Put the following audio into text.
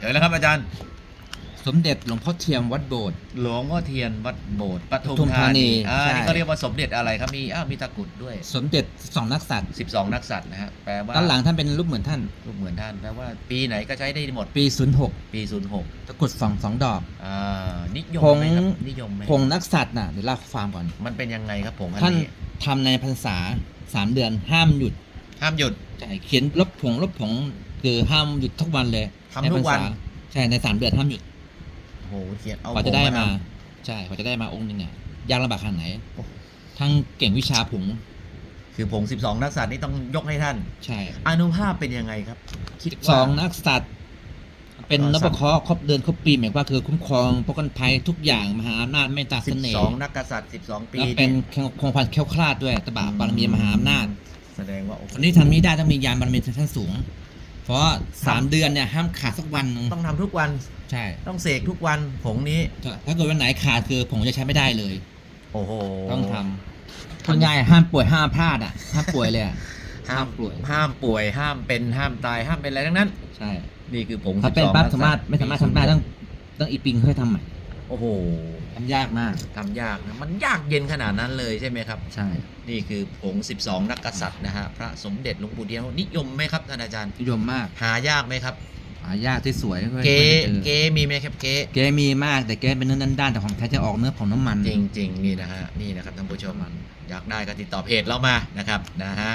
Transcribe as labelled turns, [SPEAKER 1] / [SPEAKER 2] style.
[SPEAKER 1] เดี๋ยวแล้วครับอาจารย์
[SPEAKER 2] สมเด็จหลวงพ่อเทียมวัดโบสถ์
[SPEAKER 1] หลวงพ่อเทียนวัดโบสถ์ปทุ
[SPEAKER 2] ปทุ
[SPEAKER 1] ม
[SPEAKER 2] ม
[SPEAKER 1] ธา
[SPEAKER 2] ธานี
[SPEAKER 1] นีอ่า
[SPEAKER 2] ใช่
[SPEAKER 1] นี่ก็เรียกว่าสมเด็จอะไรครับมีอ้าวมีตะกรุดด้วย
[SPEAKER 2] สมเด็จสองนักษัตริย์
[SPEAKER 1] 12 นักษัตริย์นะฮะแปลว่า
[SPEAKER 2] ด้านหลังท่านเป็นรูปเหมือนท่าน
[SPEAKER 1] รูปเหมือนท่านแปลว่าปีไหนก็ใช้ได้หมด
[SPEAKER 2] ปี06
[SPEAKER 1] ปี06
[SPEAKER 2] ตะกรุดสองสองดอก
[SPEAKER 1] อ่านิยม
[SPEAKER 2] ผง
[SPEAKER 1] ไหมครับนิยมไหม
[SPEAKER 2] ผงนักษัตริย์น่ะเดี๋ยวเล่าความก่อน
[SPEAKER 1] มันเป็นยังไงครับผมอัน
[SPEAKER 2] ท่าน
[SPEAKER 1] นี้
[SPEAKER 2] ทำในพรรษาสามเดือนห้ามหยุด
[SPEAKER 1] ห้ามหยุด
[SPEAKER 2] ใช่เขียนลบผงลบผงคือห้ามหยุดทุกวันเลย
[SPEAKER 1] ทำทุกวัน
[SPEAKER 2] ใพรรษาใช่ในสามเดือนห้ามหยุด
[SPEAKER 1] โอ้โหเขียนเอา
[SPEAKER 2] กว่าจะได้
[SPEAKER 1] ผ
[SPEAKER 2] มา
[SPEAKER 1] ท
[SPEAKER 2] ใช่กว่าจะได้มาองค์หนึงเนี่ยยากลำบากขนาดไหน
[SPEAKER 1] โอ้
[SPEAKER 2] ทั้งเก่งวิชาผงำ
[SPEAKER 1] คือผง12นักษัตริย์นี่ต้องยกให้ท่าน
[SPEAKER 2] ใช่
[SPEAKER 1] อนุภาพเป็นยังไงครับคิด
[SPEAKER 2] ส
[SPEAKER 1] ว่า
[SPEAKER 2] องนักษัตริย์เป็น
[SPEAKER 1] อ๋อน
[SPEAKER 2] พเคราะห์ครบเดือนครบปีหมายว่าคือคุ้มครองป้องกันภัยทุกอย่างมหาอำนาจเมตตาเสน่ห์
[SPEAKER 1] 12 นักกษัตริย์ 12 ปี
[SPEAKER 2] แล้วเป็นคงพันแคล้วคลาดด้วยตบะบารมีมหาอำนาจ
[SPEAKER 1] แสดงว่าโอ้โห
[SPEAKER 2] คนที่ทำนี้ได้ต้องมียานบารมีชั้นสูง เพราะสามเดือนเนี่ยห้ามขาดสักวันหนึ่ง
[SPEAKER 1] ต้องทำทุกวัน
[SPEAKER 2] ใช่
[SPEAKER 1] ต้องเสกทุกวันผงนี้
[SPEAKER 2] ถ้าเกิดวันไหนขาดคือผมจะใช้ไม่ได้เลย
[SPEAKER 1] โอ้โห
[SPEAKER 2] ต้องทำคนง่ายห้ามป่วยห้ามพลาดอะห้ามป่วยเลยอะ
[SPEAKER 1] ห้าม
[SPEAKER 2] ป่วย
[SPEAKER 1] ห้ามป่วยห้ามเป็นห้ามตายห้ามเป็นอะไรทั้งนั้น
[SPEAKER 2] ใช่
[SPEAKER 1] นี่คือผง
[SPEAKER 2] ถ้าเป็น
[SPEAKER 1] 12
[SPEAKER 2] ปั๊บ
[SPEAKER 1] นัก
[SPEAKER 2] สามารถ
[SPEAKER 1] ษัต
[SPEAKER 2] ไม่สามารถทำได้ต้องต้องอีปิงเพื่อทำใหม่
[SPEAKER 1] โอ้โห
[SPEAKER 2] ทำ ยากมาก
[SPEAKER 1] ทำยากนะ มันยากเย็นขนาดนั้นเลยใช่ไหมครับ
[SPEAKER 2] ใช่
[SPEAKER 1] นี่คือผง 12 นักกษัตริย์นะฮะ พระสมเด็จหลวงปู่เดียวนิยมไหมครับท่านอาจารย์
[SPEAKER 2] นิยมมาก
[SPEAKER 1] หายากไหมครับ
[SPEAKER 2] หายากที่สวยไม่
[SPEAKER 1] เก๊
[SPEAKER 2] ไม่ได้จอ
[SPEAKER 1] เก๊มีไหมครับเก๊
[SPEAKER 2] เก๊มีมากแต่เก๊เป็นเนื้อด้านๆแต่ของแท้จะออกเนื้อของน้ำมัน
[SPEAKER 1] จริงๆนี่นะฮะ นี่นะครับท่านผู้ชมอยากได้ก็ติดต่อเพจเรามานะครับนะฮะ